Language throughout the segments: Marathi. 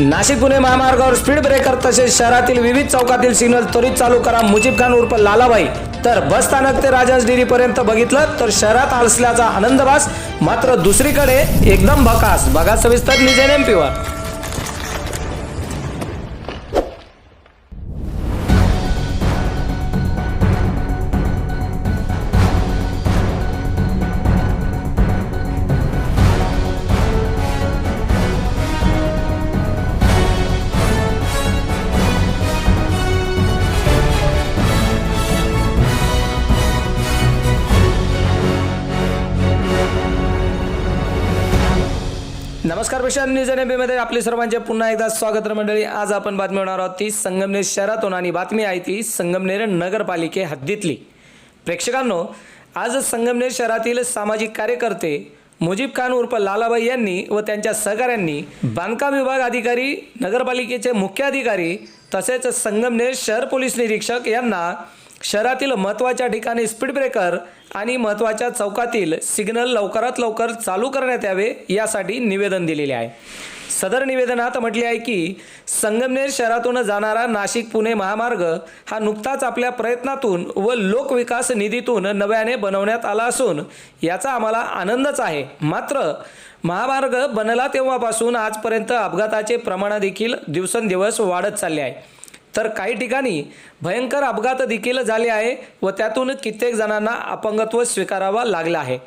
नाशिक पुणे महामार्गावर स्पीड ब्रेकर तसेच शहरातील विविध चौकातील सिग्नल त्वरित चालू करा. मुजीब खान उर्फ लालाबाई. तर बस स्थानक ते राजास डेअरी पर्यंत बघितलं तर शहरात असल्याचा आनंद भास मात्र दुसरीकडे एकदम भकास. बघा सविस्तर निजेन एम नमस्कार पेशन न्यूज एनमध्ये आपले सर्वांचे पुन्हा एकदा स्वागत मंडळी. आज आपण बातमी होणार आहोत ती संगमनेर शहरातून आणि बातमी आहे ती संगमनेर नगरपालिके हद्दीतली. प्रेक्षकांनो आज संगमनेर शहरातील सामाजिक कार्यकर्ते मुजीब खान उर्फ लालाबाई यांनी व त्यांच्या सहकाऱ्यांनी बांधकाम विभाग अधिकारी नगरपालिकेचे मुख्य अधिकारी तसेच संगमनेर शहर पोलीस निरीक्षक यांना शहरातील महत्त्वाच्या ठिकाणी स्पीड ब्रेकर आणि महत्त्वाच्या चौकातील सिग्नल लवकरात लवकर चालू करण्यात यावे यासाठी निवेदन दिलेले आहे. सदर निवेदनात म्हटले आहे की संगमनेर शहरातून जाणारा नाशिक पुणे महामार्ग हा नुकताच आपल्या प्रयत्नातून व लोकविकास निधीतून नव्याने बनवण्यात आला असून याचा आम्हाला आनंदच आहे. मात्र महामार्ग बनला तेव्हापासून आजपर्यंत अपघाताचे प्रमाण देखील दिवसेंदिवस वाढत चालले आहे. तर काही ठिकाणी भयंकर अपघात देखील झाले आहे व त्यातून कित्येक जणांना अपंगत्व स्वीकारावा लागलं आहे.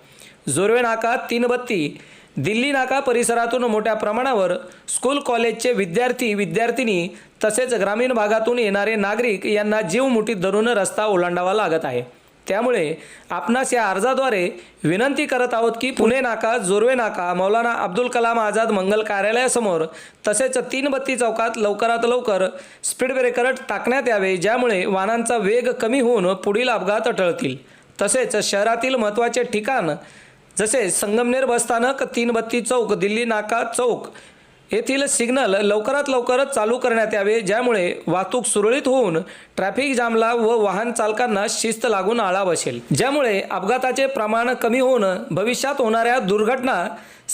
जोरवे नाका तीन बत्ती दिल्ली नाका परिसरातून मोठ्या प्रमाणावर स्कूल कॉलेजचे विद्यार्थी विद्यार्थिनी तसेच ग्रामीण भागातून येणारे नागरिक यांना जीव मुठीत धरून रस्ता ओलांडावा लागत आहे. त्यामुळे आपणास या अर्जाद्वारे विनंती करत आहोत की पुणे नाका जोरवे नाका मौलाना अब्दुल कलाम आझाद मंगल कार्यालयासमोर तसेच तीन बत्ती चौकात लवकरात लवकर स्पीड ब्रेकर टाकण्यात यावे ज्यामुळे वाहनांचा वेग कमी होऊन पुढील अपघात टळतील. तसेच शहरातील महत्त्वाचे ठिकाण जसे संगमनेर बसस्थानक तीन बत्ती चौक दिल्ली नाका चौक येथील सिग्नल लवकरात लवकरच चालू करण्यात यावे ज्यामुळे वाहतूक सुरळीत होऊन ट्रॅफिक जामला व वाहन चालकांना शिस्त लागून आळा बसेल. ज्यामुळे अपघाताचे प्रमाण कमी होऊन भविष्यात होणाऱ्या दुर्घटना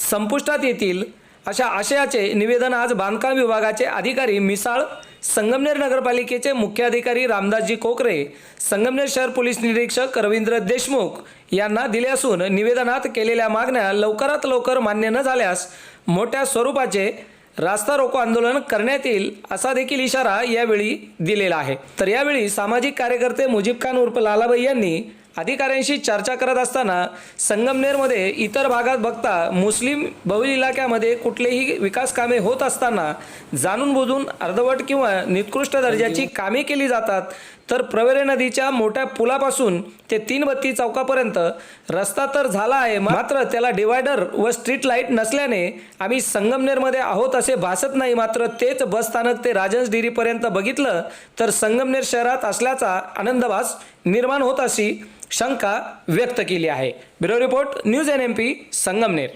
संपुष्टात येतील अशा आशयाचे निवेदन आज बांधकाम विभागाचे अधिकारी मिसाळ संगमनेर नगरपालिकेचे मुख्याधिकारी रामदासजी कोकरे संगमनेर शहर पोलीस निरीक्षक रवींद्र देशमुख यांना दिले असून निवेदनात केलेल्या मागण्या लवकरात लवकर मान्य न झाल्यास मोठ्या स्वरूपाचे रास्ता रोको आंदोलन करण्यात येईल असा देखील इशारा यावेळी दिलेला आहे. तर यावेळी सामाजिक कार्यकर्ते मुजीब खान उर्फ लालाबाई यांनी अधिकाऱ्यांशी चर्चा करत असताना संगमनेरमध्ये इतर भागात बघता मुस्लिम बहुल इलाक्यामध्ये कुठलेही विकास कामे होत असताना जाणून बुजून अर्धवट किंवा निकृष्ट दर्जाची कामे केली जातात तर प्रवेरे नदीच्या मोठ्या पुलापासून ते तीन बत्ती चौकापर्यंत रस्ता तर झाला आहे मात्र त्याला डिवायडर व स्ट्रीट लाइट नसल्याने आम्ही संगमनेरमध्ये आहोत असे भासत नाही. मात्र तेच बस स्थानक ते राजन्स डिरीपर्यंत बघितलं तर संगमनेर शहरात असल्याचा आनंदभास निर्माण होत अशी शंका व्यक्त केली आहे. Bureau report news N M P Sangamner.